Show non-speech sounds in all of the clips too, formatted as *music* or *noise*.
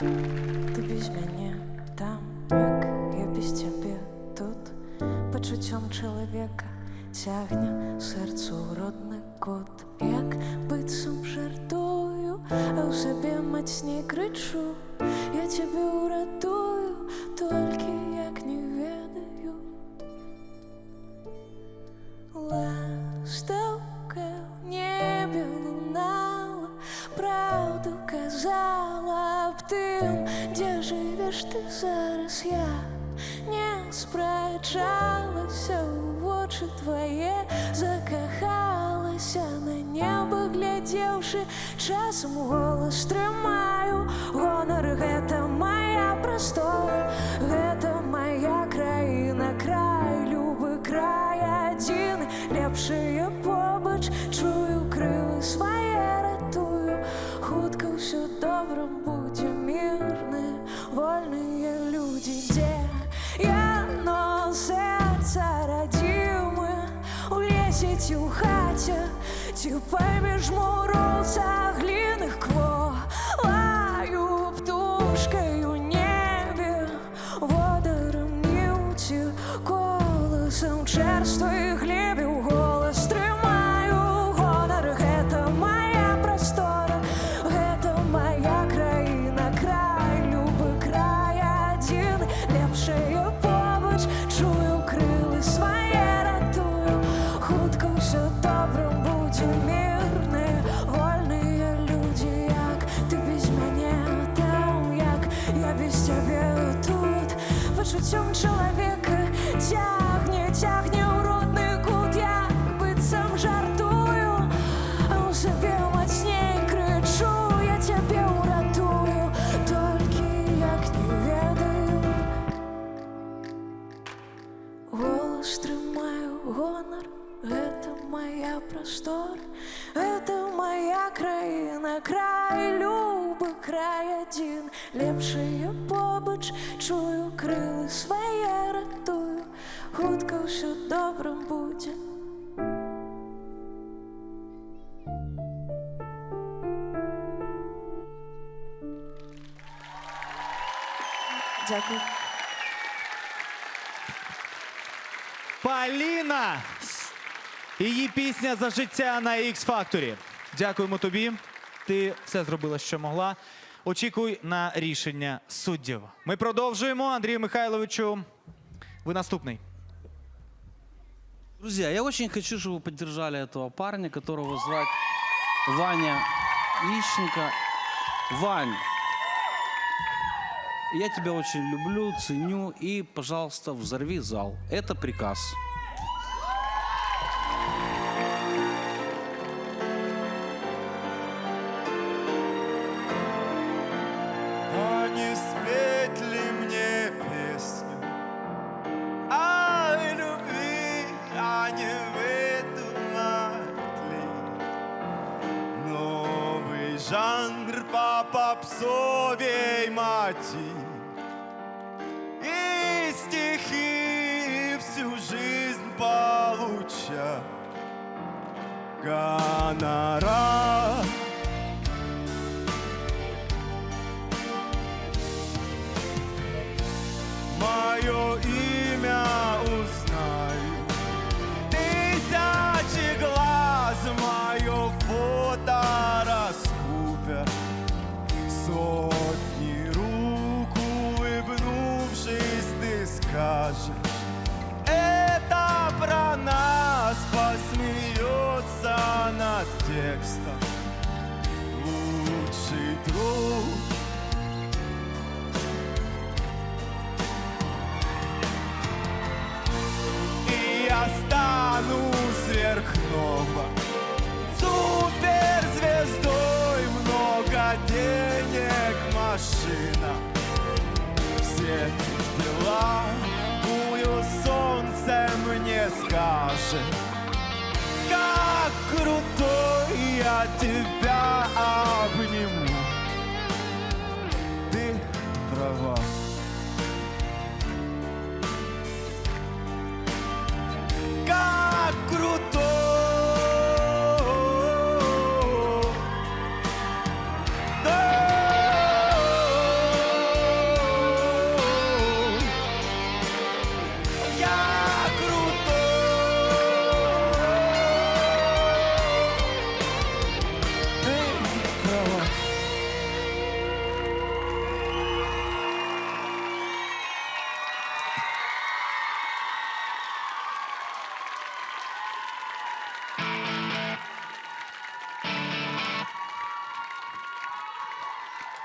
Ти без мене там, як я без тебе тут, почуттям чоловіка тягне серце у родний кут, як бицем жартую, а у себе мацні кричу, я тебе уратую, моя простора, гэта моя країна, край, любий край один, лепшие побач, чую крылы своє ратую, хутка все добре буде мирне, вольные люди, де я но сердце родимое, у лесе ті у хаті, ті поймеш мороza лепшие побач, чую крили своє рятую, хутко все добре буде мирне, вольные люди, як ти без мене там, як я без тебе тут, почуттям чоловіка тягне, побач, чую крили своє ратую, хутко все добре буде. Дякую. Поліна! Її пісня за життя на X Factor. Дякуємо тобі. Ти все зробила, що могла. Очікуй на рішення суддів. Ми продовжуємо. Андрію Михайловичу, ви наступний. Друзья, я очень хочу, чтобы вы поддержали этого парня, которого звать Ваня Ищенко. Вань, я тебя очень люблю, ценю и, пожалуйста, взорви зал. Это приказ.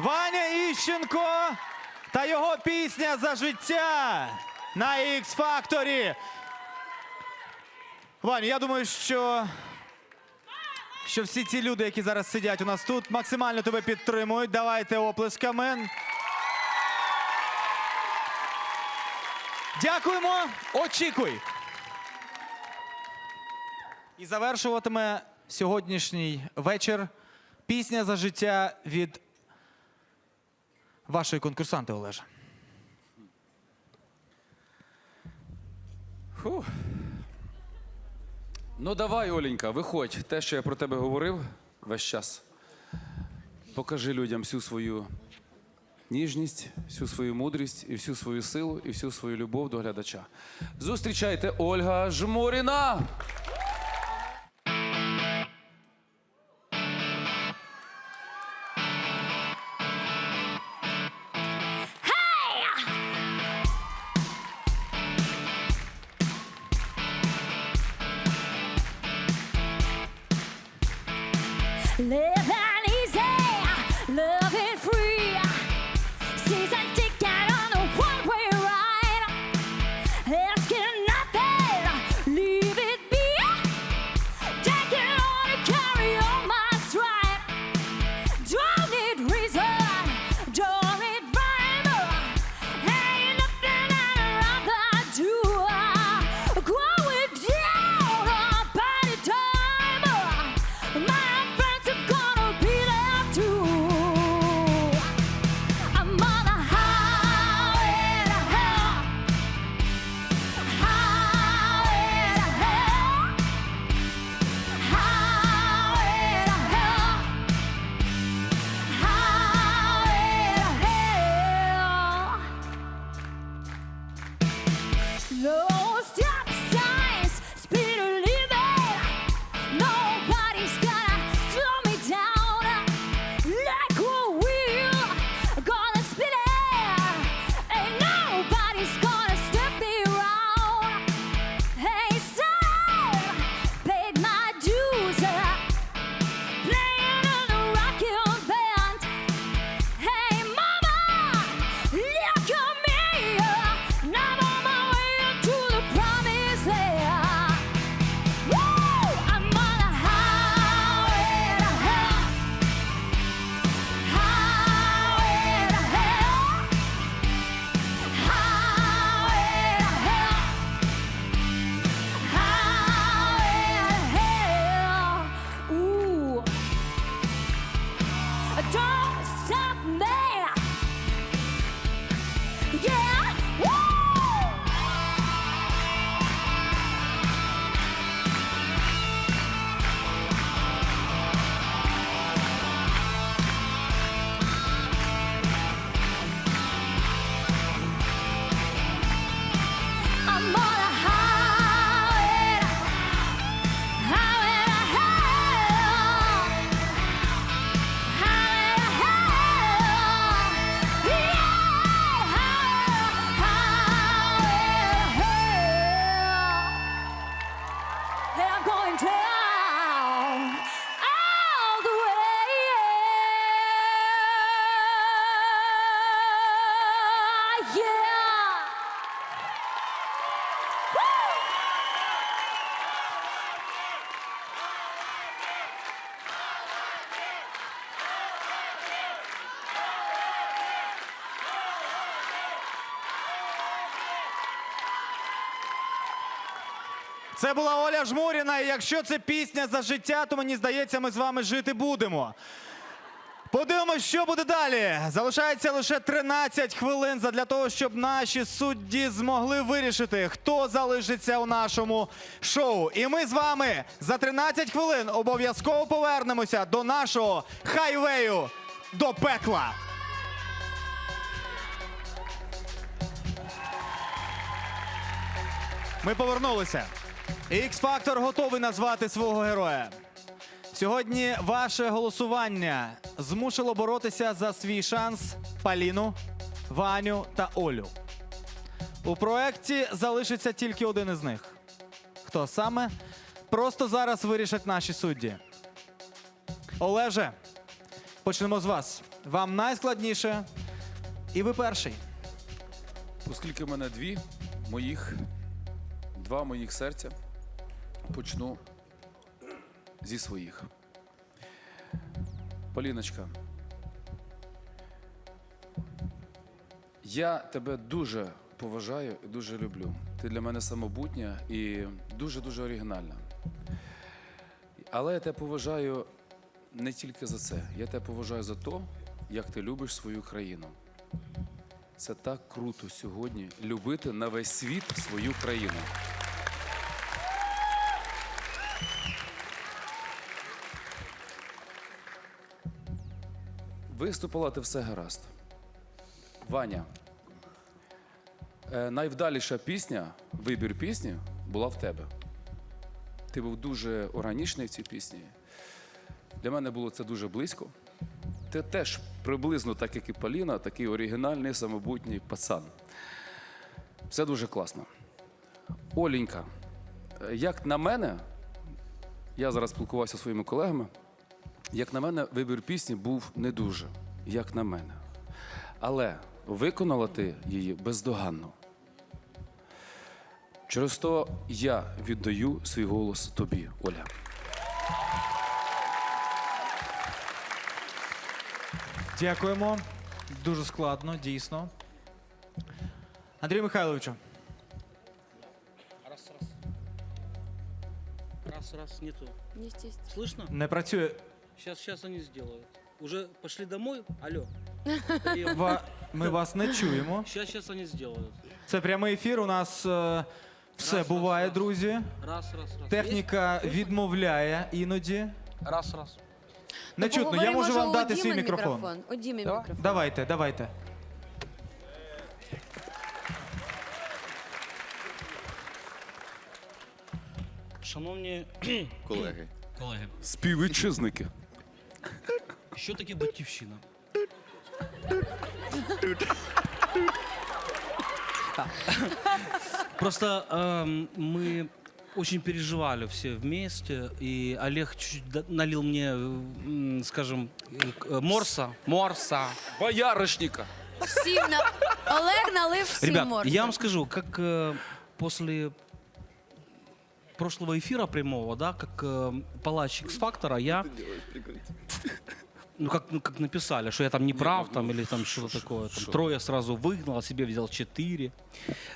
Ваня Іщенко та його пісня за життя на X Factor. Ваня, я думаю, що, що всі ці люди, які зараз сидять у нас тут, максимально тебе підтримують. Давайте оплесками. Дякуємо. Очікуй. І завершуватиме сьогоднішній вечір пісня за життя від вашої конкурсанти Олежа. Ну давай, Оленька, виходь. Те, що я про тебе говорив весь час. Покажи людям всю свою ніжність, всю свою мудрість і всю свою силу, і всю свою любов до глядача. Зустрічайте Ольга Жмуріна! Це була Оля Жмуріна. І якщо це пісня за життя, то мені здається, ми з вами жити будемо. Подивимось, що буде далі. Залишається лише 13 хвилин для того, щоб наші судді змогли вирішити, хто залишиться у нашому шоу. І ми з вами за 13 хвилин обов'язково повернемося до нашого хайвею до пекла. Ми повернулися. X-Factor готовий назвати свого героя. Сьогодні ваше голосування змусило боротися за свій шанс Паліну, Ваню та Олю. У проєкті залишиться тільки один із них. Хто саме? Просто зараз вирішать наші судді. Олеже, почнемо з вас. Вам найскладніше. І ви перший. Оскільки в мене дві моїх, два моїх серця, почну зі своїх. Поліночка, я тебе дуже поважаю і дуже люблю. Ти для мене самобутня і дуже-дуже оригінальна. Але я тебе поважаю не тільки за це. Я тебе поважаю за те, як ти любиш свою країну. Це так круто сьогодні любити на весь світ свою країну. Виступила ти все гаразд. Ваня. Е, найвдаліша пісня, вибір пісні була в тебе. Ти був дуже органічний в цій пісні. Для мене було це дуже близько. Ти теж приблизно так, як і Поліна, такий оригінальний, самобутній пацан. Все дуже класно. Олінька, е, як на мене, я зараз спілкувався зі своїми колегами. Як на мене, вибір пісні був не дуже, як на мене. Але виконала ти її бездоганно. Через то я віддаю свій голос тобі, Оля. Дякуємо. Дуже складно, дійсно. Андрію Михайловичу, Раз, раз. Раз, раз, нету. Естественно. Слышно? не працює. Сейчас, сейчас они сделают. Уже пошли домой? Алло. *laughs* Ва- Ми вас не чуємо. Сейчас, сейчас они сделают. Це прямий ефір. У нас е, все Раз, буває, раз. друзі. Раз, раз, раз. Техніка відмовляє іноді. Раз, раз. Не чутно, я можу вам дати свій мікрофон. У Дімі мікрофон. Давайте, давайте. Шановні колеги. колеги, Співвітчизники. що таке батьківщина? Просто эм, мы очень переживали все вместе, и Олег чуть-чуть да- налил мне, м, скажем, э, к- э, морса, морса. Бояришника. Всім на... Олег налив всім Ребят, морса. я вам скажу, как э, после прошлого эфира прямого, да, как э, палач X-фактора, я... Ну как, ну, как написали, что я там не прав, там, или там что-то такое. Там, трое сразу выгнал, а себе взял четыре.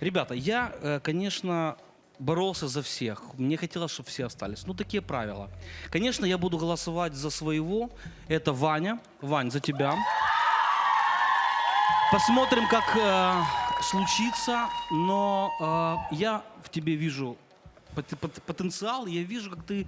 Ребята, я, э, конечно, боролся за всех. Мне хотелось, чтобы все остались. Ну, такие правила. Конечно, я буду голосовать за своего. Это Ваня. Вань, за тебя. Посмотрим, как э, случится. Но э, я в тебе вижу потенциал. Я вижу, как ты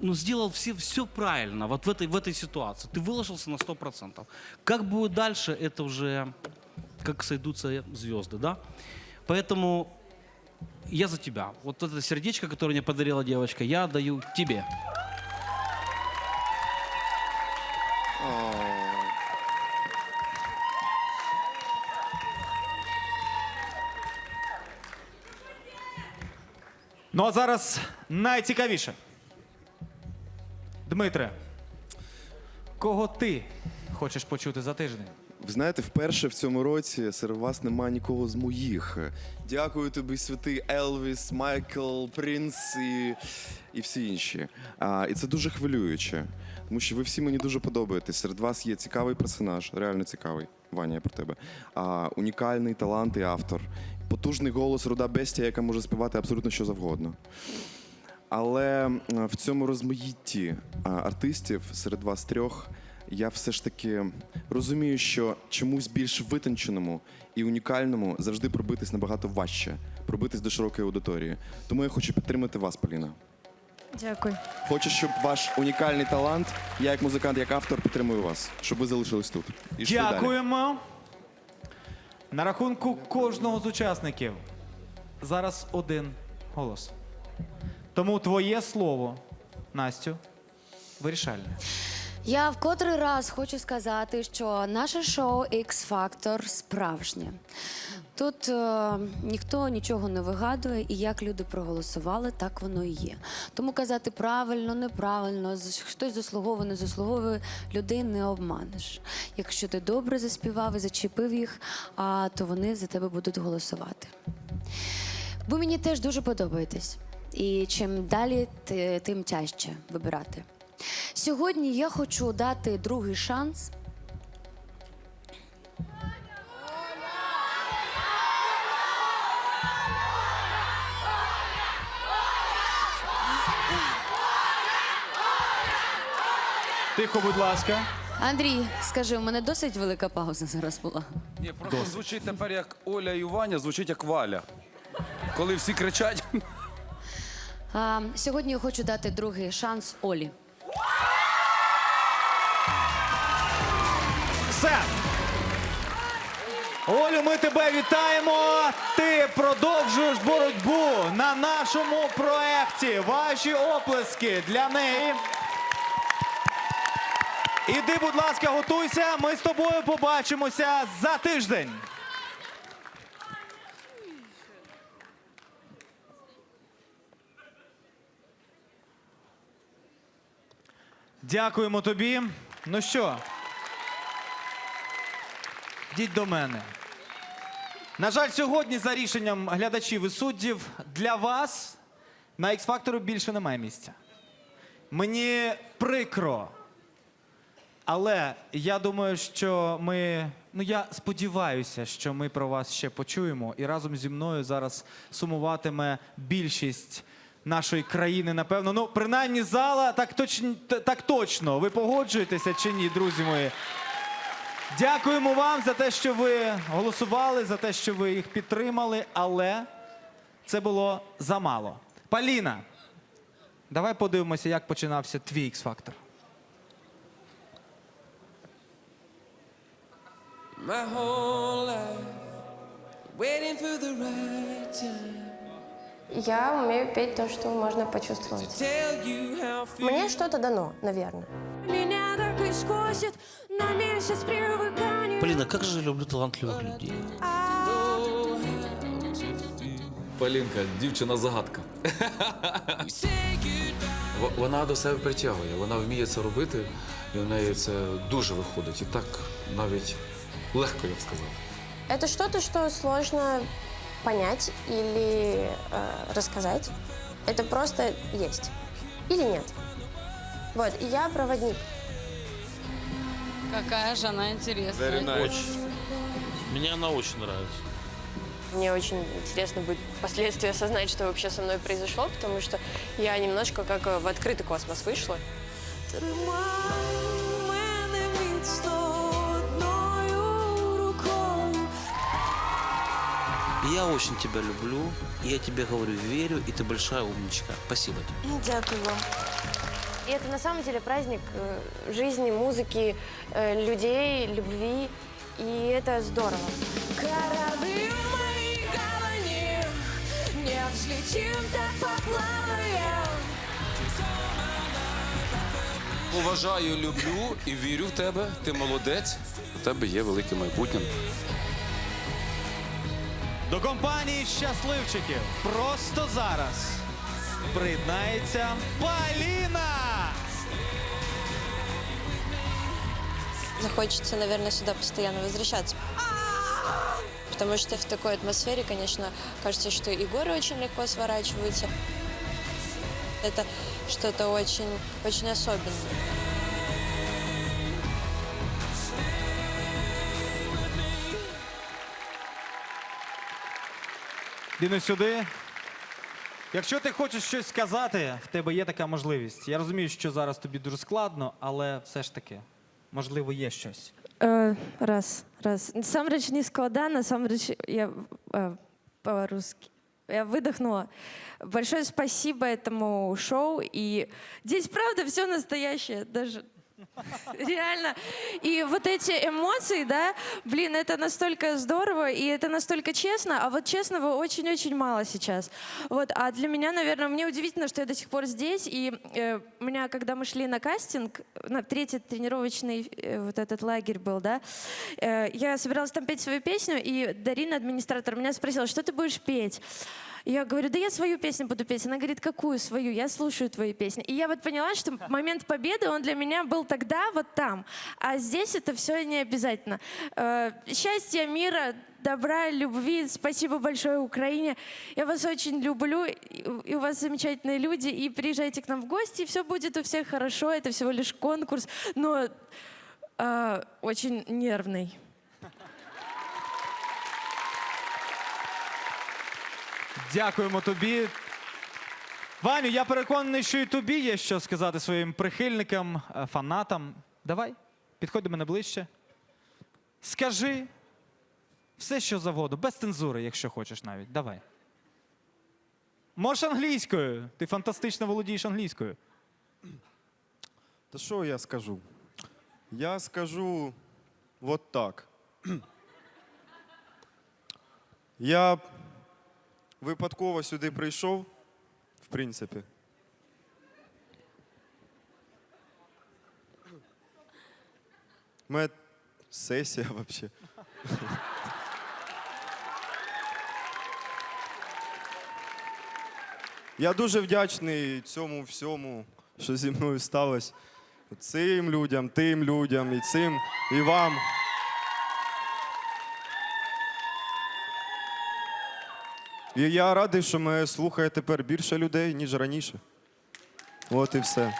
ну, сделал все, все правильно вот в этой, в этой ситуации. Ты выложился на 100%. Как будет дальше, это уже как сойдутся звезды, да? Поэтому я за тебя. Вот это сердечко, которое мне подарила девочка, я даю тебе. Ну а зараз найцікавіше. Дмитре, кого ти хочеш почути за тиждень? Ви знаєте, вперше в цьому році серед вас немає нікого з моїх. Дякую тобі, святий Елвіс, Майкл, Принц і, і всі інші. А, і це дуже хвилююче, тому що ви всі мені дуже подобаєтесь. Серед вас є цікавий персонаж, реально цікавий. Ваня, я про тебе. А, унікальний талант і автор. Потужний голос, руда бестія, яка може співати абсолютно що завгодно. Але в цьому розмаїтті артистів серед вас трьох я все ж таки розумію, що чомусь більш витонченому і унікальному завжди пробитись набагато важче, пробитись до широкої аудиторії. Тому я хочу підтримати вас, Поліна. Дякую. Хочу, щоб ваш унікальний талант, я як музикант, як автор, підтримую вас, щоб ви залишились тут. І йшли далі. Дякуємо. На рахунку кожного з учасників зараз один голос. Тому твоє слово, Настю, вирішальне. Я в котрий раз хочу сказати, що наше шоу X Factor справжнє. Тут е, ніхто нічого не вигадує, і як люди проголосували, так воно і є. Тому казати правильно, неправильно, хтось заслуговує, не заслуговує, людей не обманеш. Якщо ти добре заспівав і зачепив їх, а, то вони за тебе будуть голосувати. Ви мені теж дуже подобаєтесь. І чим далі, тим тяжче вибирати. Сьогодні я хочу дати другий шанс. Тихо, будь ласка. Андрій, скажи, у мене досить велика пауза зараз була. Ні, просто звучить тепер як Оля і Ваня, звучить як Валя. Коли всі кричать. А, сьогодні я хочу дати другий шанс Олі. Все. Олю, ми тебе вітаємо. Ти продовжуєш боротьбу на нашому проекті. Ваші оплески для неї. Іди, будь ласка, готуйся. Ми з тобою побачимося за тиждень. Дякуємо тобі. Ну що, Йдіть до мене. На жаль, сьогодні, за рішенням глядачів і суддів, для вас на X-Factor більше немає місця. Мені прикро. Але я думаю, що ми. Ну, я сподіваюся, що ми про вас ще почуємо. І разом зі мною зараз сумуватиме більшість нашої країни, напевно. Ну, принаймні, зала так, точ... так точно. Ви погоджуєтеся чи ні, друзі мої? Дякуємо вам за те, що ви голосували, за те, що ви їх підтримали, але це було замало. Поліна, давай подивимося, як починався твій X-Factor. My whole life waiting for the right time Я умею петь то, что можно почувствовать. tell you how I feel. Мне что-то дано, наверное. Меня так и скосит на месяц привыкания. Полина, как же я люблю талантливых людей. Полінка, дівчина загадка. В- Вона до себе притягує, вона вміє це робити, і в неї це дуже виходить. І так навіть легко, я б сказав. Это что-то, что сложно понять или э, рассказать. Это просто есть. Или нет. Вот, и я проводник. Какая же она интересная. Мне она очень нравится. Мне очень интересно будет впоследствии осознать, что вообще со мной произошло, потому что я немножко как э, в открытый космос вышла. Тримай Я очень тебя люблю, и я тебе говорю, верю, и ты большая умничка. Спасибо тебе. Дякую вам. И это на самом деле праздник э, жизни, музыки, э, людей, любви. И это здорово. Корабли в моей голове Не взлетим, так поплаваем Поважаю, люблю і вірю в тебе. Ти молодець. У тебе є велике майбутнє. До компанії щасливчиків просто зараз приєднається Поліна! Захочется, наверное, сюда постоянно возвращаться. Потому что в такой атмосфере, конечно, кажется, что и горы очень легко сворачиваются. Это что-то очень, очень особенное. Діно сюди. Якщо ти хочеш щось сказати, в тебе є така можливість. Я розумію, що зараз тобі дуже складно, але все ж таки, можливо, є щось. Е, раз, раз. Насамрэч не складана, насамрэч я э, по-русски. Я выдохнула. Большое спасибо этому шоу. И здесь, правда, все настоящее. Даже *laughs* Реально. И вот эти эмоции, да, блин, это настолько здорово, и это настолько честно, а вот честного очень-очень мало сейчас. Вот, а для меня, наверное, мне удивительно, что я до сих пор здесь, и э, у меня, когда мы шли на кастинг, на третий тренировочный э, вот этот лагерь был, да, э, я собиралась там петь свою песню, и Дарина, администратор, меня спросила, что ты будешь петь? Я говорю, да я свою песню буду петь. Она говорит, какую свою? Я слушаю твои песни. И я вот поняла, что момент победы, он для меня был тогда, вот там. А здесь это все не обязательно. Э, Счастья, мира, добра, любви. Спасибо большое Украине. Я вас очень люблю. И и у вас замечательные люди. И приезжайте к нам в гости. И все будет у всех хорошо. Это всего лишь конкурс. Но э, очень нервный. Дякуємо тобі. Ваню, я переконаний, що і тобі є що сказати своїм прихильникам, е, фанатам. Давай, підходь до мене ближче. Скажи все, що завгодно, без цензури, якщо хочеш навіть. Давай. Можеш англійською. Ти фантастично володієш англійською. Та що я скажу? Я скажу вот так. *clears throat* Я випадково сюди прийшов, в принципі. У сесія взагалі. Я дуже вдячний цьому всьому, що зі мною сталося. Цим людям, тим людям, і цим, і вам. І я радий, що мене слухає тепер більше людей, ніж раніше. От і все.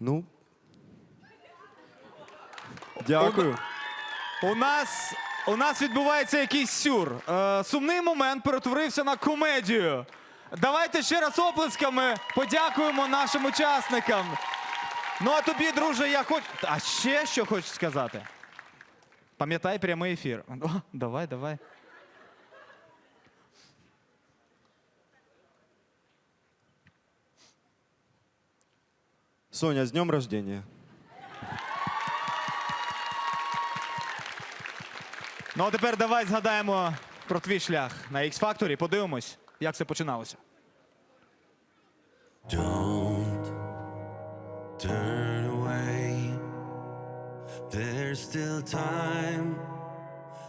Ну. Дякую. У нас, у нас відбувається якийсь сюр. Е, сумний момент перетворився на комедію. Давайте ще раз оплесками подякуємо нашим учасникам. Ну а тобі, друже, я хочу. А ще що хочеш сказати? Пам'ятай прямий ефір. О, давай, давай. Соня, з днем рождения. Ну а тепер давай згадаємо про твій шлях на X Factor. Подивимось, як це починалося.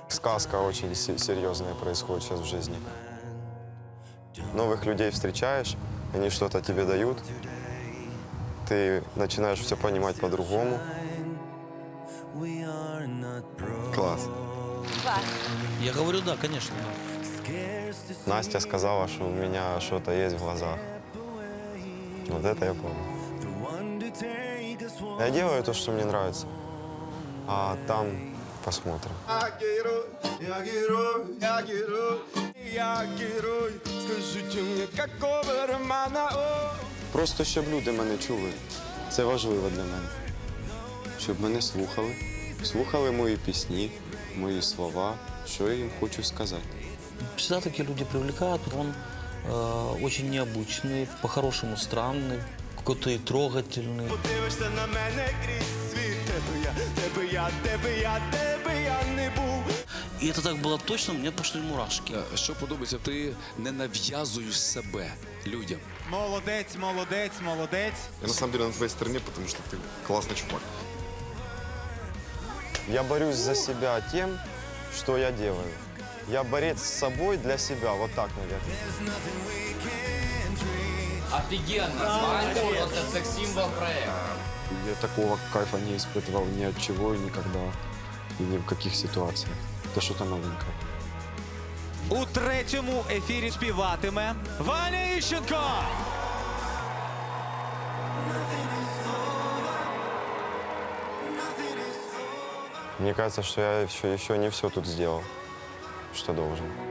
Сказка очень се- серьезная происходит сейчас в жизни. Новых людей встречаешь, они что-то тебе дают. Ты начинаешь все понимать по-другому. Broke. Класс. Я говорю, да, конечно. да. Настя сказала, что у меня что-то есть в глазах. Вот это я помню. Я делаю то, что мне нравится. А там посмотрим. Я герой, я герой, я герой, я герой. Скажите мне, какого романа? О, Просто щоб люди мене чули. Це важливо для мене. Щоб мене слухали, слухали мої пісні, мої слова, що я їм хочу сказати. Всегда такие люди привлекают. Он э, очень необычный, по-хорошему странный, какой-то и трогательный. Подивишся на мене крізь світ, де би я, де би я, де би я, де би я не був. И это так было точно, мне пошли мурашки. Е, Що подобається, ти не нав'язуєш себе людям. Молодець, молодець, молодець. Я на самом деле на твоей стороне, потому что ты классный чувак. Я борюсь за себя тем, что я делаю. Я борец с собой для себя, вот так, наверное. Офигенно, Ванька просто секс-символ проекта. Я такого кайфа не испытывал ни от чего и никогда, и ни в каких ситуациях. Это что-то новенькое. У третьому ефірі співатиме Ваня Іщенко. Мне кажется, что я еще, еще не все тут сделал, что должен.